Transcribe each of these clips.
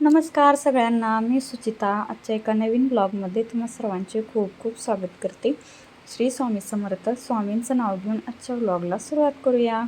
नमस्कार सगळ्यांना मी सुचिता. आजच्या एका नवीन ब्लॉगमध्ये तुम्हा सर्वांचे खूप खूप स्वागत करते. श्री स्वामी समर्थ स्वामींचं नाव घेऊन आजच्या ब्लॉगला सुरुवात करूया.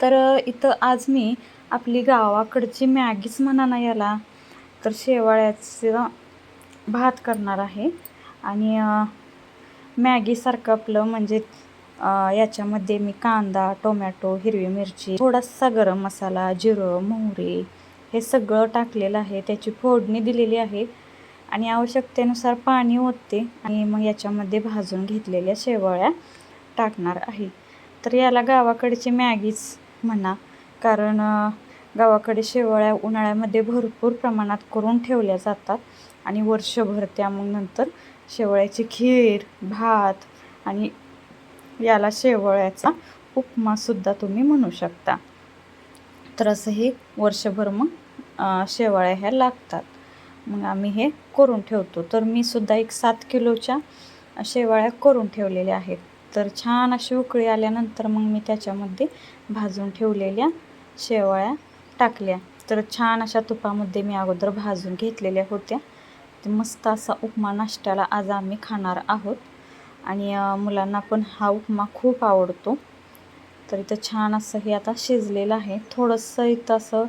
तर इथं आज मी आपली गावाकडची मॅगीच म्हणा ना याला. तर शेवाळ्याचं भात करणार आहे. आणि मॅगीसारखं आपलं म्हणजे याच्यामध्ये मी कांदा टोमॅटो हिरवी मिरची थोडासा गरम मसाला जिरं मोहरी हे सगळं टाकलेलं आहे. त्याची फोडणी दिलेली आहे. आणि आवश्यकतेनुसार पाणी ओतते आणि मग याच्यामध्ये भाजून घेतलेल्या शेवळ्या टाकणार आहे. तर याला गावाकडची मॅगीच म्हणा कारण गावाकडे शेवळ्या उन्हाळ्यामध्ये भरपूर प्रमाणात करून ठेवल्या जातात आणि वर्षभर त्या मग नंतर शेवळ्याची खीर भात आणि याला शेवळ्याचा उपमासुद्धा तुम्ही म्हणू शकता. तर असं हे वर्षभर मग शेवाळ्या ह्या लागतात. मग आम्ही हे करून ठेवतो. तर मी सुद्धा एक सात किलोच्या शेवाळ्या करून ठेवलेल्या आहेत. तर छान अशी उकळी आल्यानंतर मग मी त्याच्यामध्ये भाजून ठेवलेल्या शेवाळ्या टाकल्या. तर छान अशा तुपामध्ये मी अगोदर भाजून घेतलेल्या होत्या. ते मस्त असा उपमा नाश्त्याला आज आम्ही खाणार आहोत. आणि मुलांना पण हा उपमा खूप आवडतो. तर इथं छान असं हे आता शिजलेलं आहे. थोडंसं इथं असं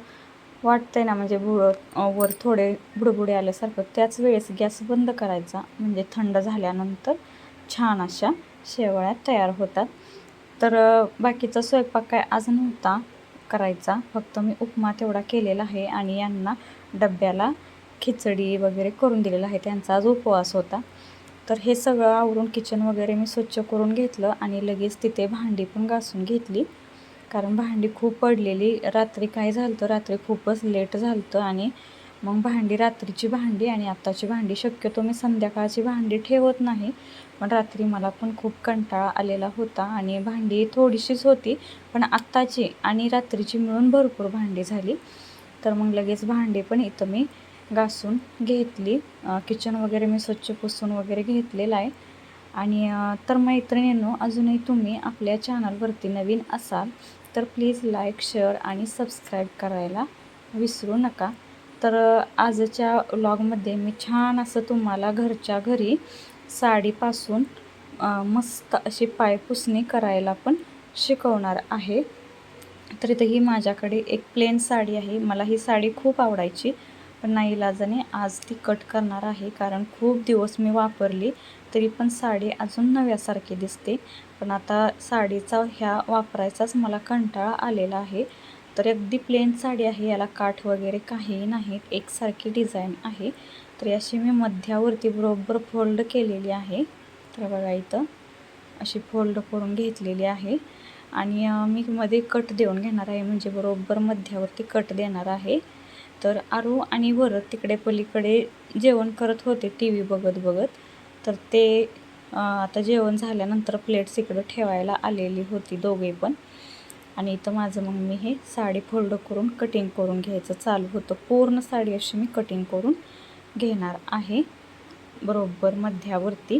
वाटतंय ना म्हणजे भुळ वर थोडे बुडबुडे आल्यासारखं. त्याच वेळेस गॅस बंद करायचा म्हणजे थंड झाल्यानंतर छान अशा शेवळ्या तयार होतात. तर बाकीचा स्वयंपाक काय आज नव्हता करायचा. फक्त मी उपमा तेवढा केलेला आहे आणि यांना डब्याला खिचडी वगैरे करून दिलेला आहे. त्यांचा आज उपवास होता. तर हे सगळं आवरून किचन वगैरे मी स्वच्छ करून घेतलं आणि लगेच तिथे भांडी पण घासून घेतली. कारण भांडी खूप पडलेली. रात्री काय झालं होतं रात्री खूपच लेट झालं होतं आणि मग भांडी रात्रीची भांडी आणि आत्ताची भांडी. शक्यतो मी संध्याकाळची भांडी ठेवत नाही पण रात्री मला पण खूप कंटाळा आलेला होता आणि भांडी थोडीशीच होती पण आत्ताची आणि रात्रीची मिळून भरपूर भांडी झाली. तर मग लगेच भांडी पण इथं मी घासून घेतली. किचन वगैरे मी स्वच्छ पुसून वगैरे घेतलेलं आहे. आणि तर मैत्रिणींनो अजूनही तुम्ही आपल्या चॅनलवरती नवीन असाल तर प्लीज लाईक शेअर आणि सबस्क्राईब करायला विसरू नका. तर आजच्या व्लॉगमध्ये मी छान असं तुम्हाला घरच्या घरी साडीपासून मस्त अशी पायपुसणी करायला पण शिकवणार आहे. तर इथं ही माझ्याकडे एक प्लेन साडी आहे. मला ही साडी खूप आवडायची. पण नाही इलाजाने आज ती कट करणार आहे. कारण खूप दिवस मी वापरली तरी पण साडी अजून नव्यासारखी दिसते. पण आता साडीचा ह्या वापरायचाच मला कंटाळा आलेला आहे. तर अगदी प्लेन साडी आहे याला काठ वगैरे काहीही नाही एकसारखी डिझाईन आहे. तर अशी मी मध्यावरती बरोबर फोल्ड केलेली आहे. तर बघा इथं अशी फोल्ड करून घेतलेली आहे. आणि मी मध्ये कट देऊन घेणार आहे. म्हणजे बरोबर मध्यावरती कट देणार आहे. तर आरू आणि वर तिकडे पलीकडे जेवण करत होते टी व्ही बघत बघत. तर ते आता जेवण झाल्यानंतर प्लेट्स इकडं ठेवायला आलेली होती दोघे पण. आणि इथं माझं मग मी हे साडी फोल्ड करून कटिंग करून घ्यायचं चालू होतं. पूर्ण साडी अशी मी कटिंग करून घेणार आहे. बरोबर मध्यावरती.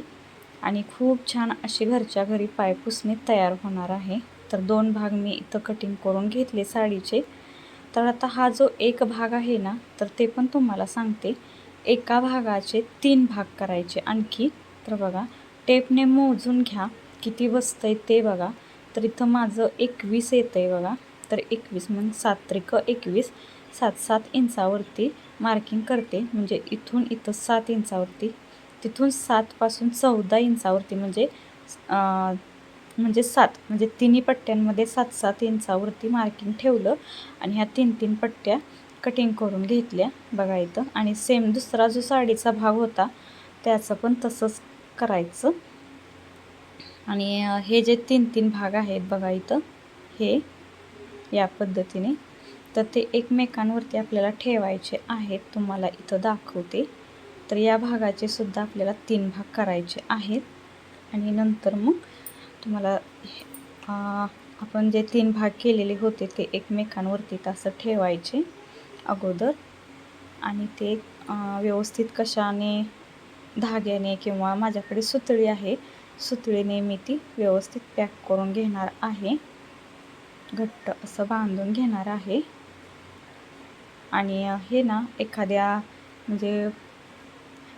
आणि खूप छान अशी घरच्या घरी पायपुसणी तयार होणार आहे. तर दोन भाग मी इथं कटिंग करून घेतले साडीचे. तर आता हा जो एक भाग आहे ना तर ते पण तुम्हाला सांगते. एका भागाचे तीन भाग करायचे आणखी. तर बघा टेपने मोजून घ्या किती बसतंय ते बघा. तर इथं माझं एकवीस येतं आहे बघा. तर एकवीस म्हणजे सात त्रिक एकवीस. सात सात इंचावरती मार्किंग करते. म्हणजे इथून इथं सात इंचावरती. तिथून सातपासून चौदा इंचावरती म्हणजे म्हणजे सात म्हणजे तिन्ही पट्ट्यांमध्ये सात सात इंचावरती मार्किंग ठेवलं आणि ह्या तीन तीन पट्ट्या कटिंग करून घेतल्या बघा इथं. आणि सेम दुसरा जो साडीचा भाग होता त्याचं पण तसंच करायचं. आणि हे जे तीन तीन भाग आहेत बघा इथं हे या पद्धतीने. तर ते एकमेकांवरती आपल्याला ठेवायचे आहेत तुम्हाला इथं दाखवते. तर या भागाचे सुद्धा आपल्याला तीन भाग करायचे आहेत. आणि नंतर मग तुम्हाला आपण जे तीन भाग केलेले होते ते एकमेकांवरती तसं ठेवायचे अगोदर. आणि ते व्यवस्थित कशाने धाग्याने किंवा माझ्याकडे सुतळी आहे सुतळीने मी ती व्यवस्थित पॅक करून घेणार आहे. घट्ट असं बांधून घेणार आहे. आणि हे ना एखाद्या म्हणजे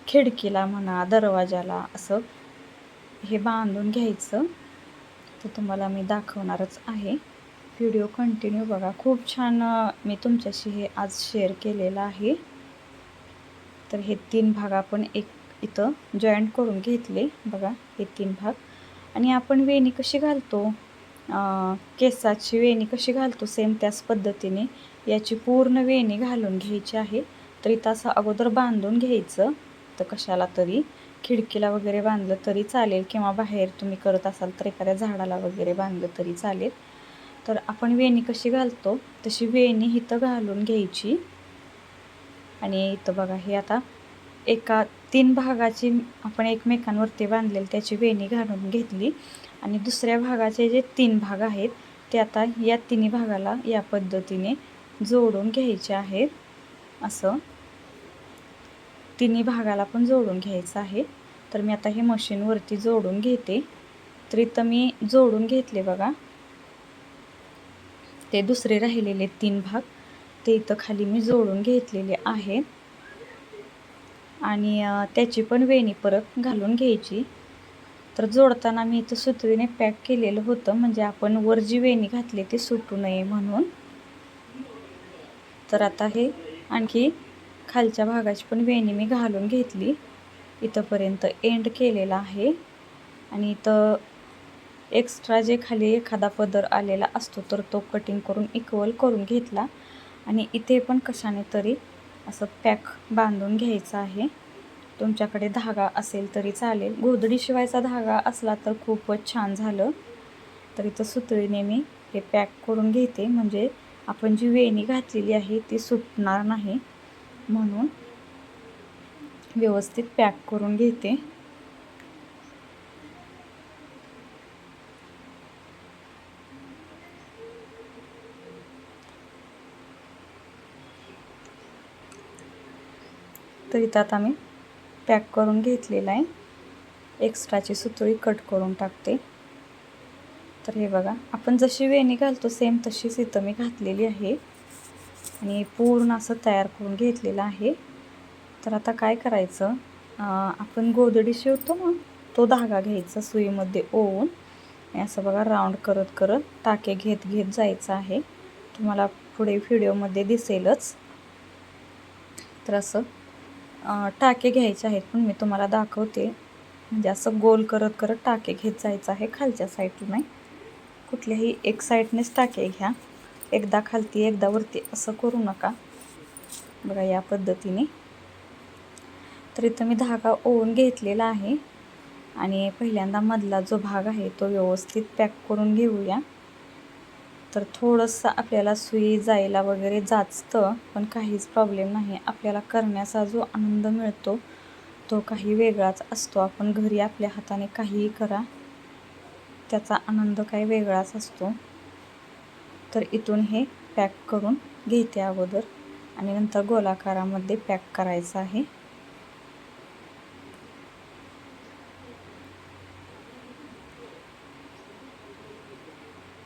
खिडकीला म्हणा दरवाजाला असं हे बांधून घ्यायचं. तर तुम्हाला मी दाखवणारच आहे. व्हिडिओ कंटिन्यू बघा. खूप छान मी तुमच्याशी हे आज शेअर केलेलं आहे. तर हे तीन भाग आपण एक इथं जॉईंट करून घेतले. बघा हे तीन भाग. आणि आपण वेणी कशी घालतो? केसाची वेणी कशी घालतो? सेम त्याच पद्धतीने. याची पूर्ण वेणी घालून घ्यायची आहे. तर इथं असं अगोदर बांधून घ्यायचं. तर कशाला तरी? खिडकीला वगैरे बांधलं तरी चालेल किंवा बाहेर तुम्ही करत असाल तर एखाद्या झाडाला वगैरे बांधलं तरी चालेल. तर आपण वेणी कशी घालतो? तशी वेणी इथं घालून घ्यायची. आणि इथं बघा हे आता एका तीन भागाची आपण एकमेकांवरती बांधलेली त्याची वेणी घालून घेतली. आणि दुसऱ्या भागाचे जे तीन भाग आहेत ते आता या तिन्ही भागाला या पद्धतीने जोडून घ्यायचे आहेत. असं. तिन्ही भागाला पण जोडून घ्यायचं आहे. तर मी आता हे मशीनवरती जोडून घेते. तर इथं मी जोडून घेतले बघा. ते दुसरे राहिलेले तीन भाग. ते इथं खाली मी जोडून घेतलेले आहेत आणि त्याची पण वेणी परत घालून घ्यायची. तर जोडताना मी इथं सुतळीने पॅक केलेलं होतं. म्हणजे आपण वर जी वेणी घातली ती सुटू नये म्हणून. तर आता हे आणखी खालच्या भागाची पण वेणी मी घालून घेतली. इथंपर्यंत एंड केलेला आहे. आणि इथं एक्स्ट्रा जे खाली एखादा पदर आलेला असतो तर तो कटिंग करून इक्वल करून घेतला. आणि इथे पण कशाने तरी असं पॅक बांधून घ्यायचा आहे. तुमच्याकडे धागा असेल तरी चालेल. गोधडी शिवायचा धागा असला तर खूपच छान झालं. तर इथं सुतळीने मी हे पॅक करून घेते. म्हणजे आपण जी वेणी घातलेली आहे ती सुटणार नाही. म्हणून व्यवस्थित पॅक करून घेते. तर इथं आता मी पॅक करून घेतलेला आहे. एक्स्ट्राची सुतळी कट करून टाकते. तर हे बघा आपण जशी वेणी घालतो सेम तशीच इथं मी घातलेली आहे. आणि पूर्ण असं तयार करून घेतलेलं आहे. तर आता काय करायचं? आपण गोदडी शिवतो मग तो धागा घ्यायचा सुईमध्ये ओवून. असं बघा राऊंड करत करत टाके घेत घेत जायचं आहे. तुम्हाला पुढे व्हिडिओमध्ये दिसेलच. तर असं टाके घ्यायचे आहेत पण मी तुम्हाला दाखवते. म्हणजे असं गोल करत करत टाके घेत जायचं आहे खालच्या साईडला कुठल्याही एक साईडनेच टाके घ्या. एकदा खालती एकदा वरती असं करू नका. बघा या पद्धतीने. तर इथं मी धागा ओवून घेतलेला आहे. आणि पहिल्यांदा मधला जो भाग आहे तो व्यवस्थित पॅक करून घेऊया. तर थोडंसं आपल्याला सुई जायला वगैरे जाचतं पण काहीच प्रॉब्लेम नाही. आपल्याला करण्याचा जो आनंद मिळतो तो काही वेगळाच असतो. आपण घरी आपल्या हाताने काहीही करा त्याचा आनंद काही वेगळाच असतो. तर इथून हे पॅक करून घेते अगोदर. आणि नंतर गोलाकारामध्ये पॅक करायचं आहे.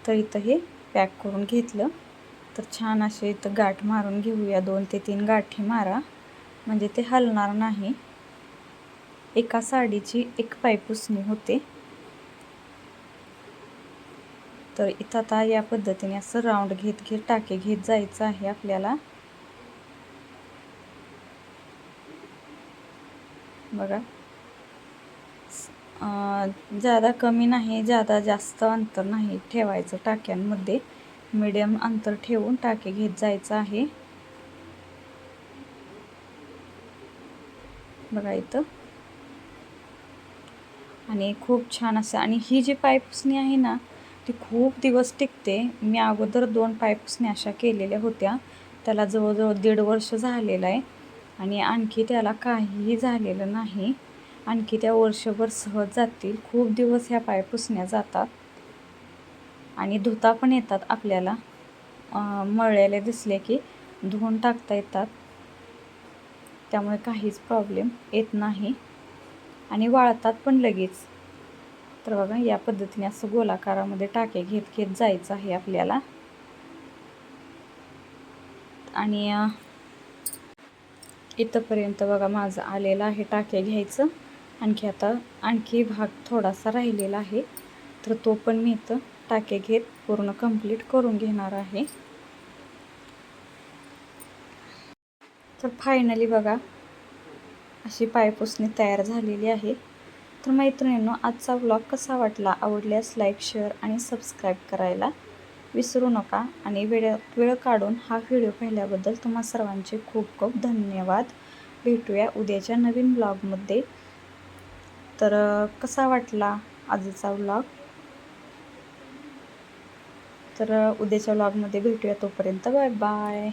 तर इथं हे पॅक करून घेतलं. तर छान असे इथं गाठ मारून घेऊया. दोन ते तीन गाठी मारा. म्हणजे ते हलणार नाही. एका साडीची एक पायपुसणी होते. तर इथं आता या पद्धतीने असं राऊंड घेत घेत टाके घेत जायचं आहे आपल्याला. बघा. ज़्यादा कमी नाही ज़्यादा जास्त अंतर नाही ठेवायचं टाक्यांमध्ये. मीडियम अंतर ठेवून टाके घेत जायचं आहे. बघा इथं. आणि खूप छान असं आणि ही जी पाईप्सनी आहे ना ती खूप दिवस टिकते. मी अगोदर दोन पाईप्सने अशा केलेल्या होत्या. त्याला जवळजवळ दीड वर्ष झालेलं आहे. आणि आणखी त्याला काहीही झालेलं नाही. आणखी त्या वर्षभर सहज जातील. खूप दिवस ह्या पाय पुसण्या जातात. आणि धुता पण येतात आपल्याला. मळलेले दिसले की धुवून टाकता येतात. त्यामुळे काहीच प्रॉब्लेम येत नाही. आणि वाळतात पण लगेच. तर बघा या पद्धतीने असं गोलाकारामध्ये टाके घेत घेत जायचं आहे आपल्याला. आणि इथंपर्यंत बघा माझं आलेलं आहे टाके घ्यायचं. आणखी आता आणखी भाग थोडासा राहिलेला आहे तर तो पण मी इथं टाके घेत पूर्ण कंप्लीट करून घेणार आहे. तर फायनली बघा अशी पायपुसणी तयार झालेली आहे. तर मैत्रिणींनो आजचा व्लॉग कसा वाटला आवडल्यास लाईक शेअर आणि सबस्क्राईब करायला विसरू नका. आणि वेळ वेळ काढून हा व्हिडिओ पाहिल्याबद्दल तुम्हा सर्वांचे खूप खूप धन्यवाद. भेटूया उद्याच्या नवीन ब्लॉगमध्ये तर कसा वाटला आजचा व्लॉग तर उद्याच्या व्लॉगमध्ये भेटूया तोपर्यंत. Bye bye